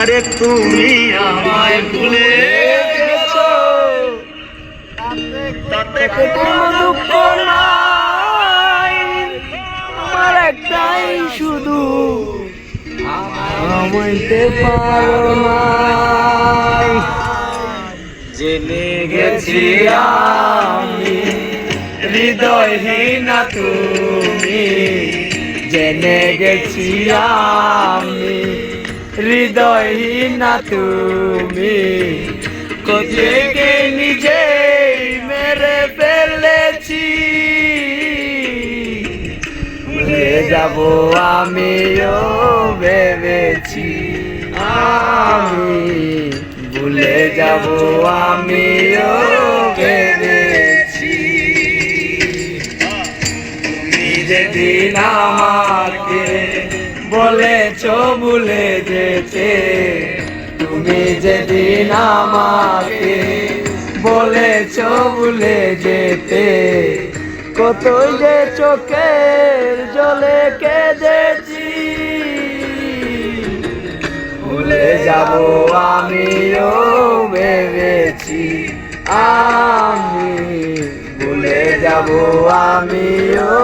আরে তুমি আমায় ভুলে তাতে কোনো দুঃখ নাই। আমার একটাই শুধু আমাইতে পারো নাই। জেনে গেছি আমি হৃদয়হীনা তুমি। জেনে গেছি আমি হৃদয়হীনা তুমি? কোথেকে নিজে মেরে ফেলেছি? ভুলে যাব আমিও ভেবেছি। আমি ভুলে যাব আমিও ভেবেছি। তুমি যেদিন আমাকে বলেছ ভুলে যেতে। তুমি যেদিন আমাকে বলেছ ভুলে যেতে। কতই যে চোখের জলে কেঁদেছি। ভুলে যাব আমিও ভেবেছি, আমি ভুলে যাব আমিও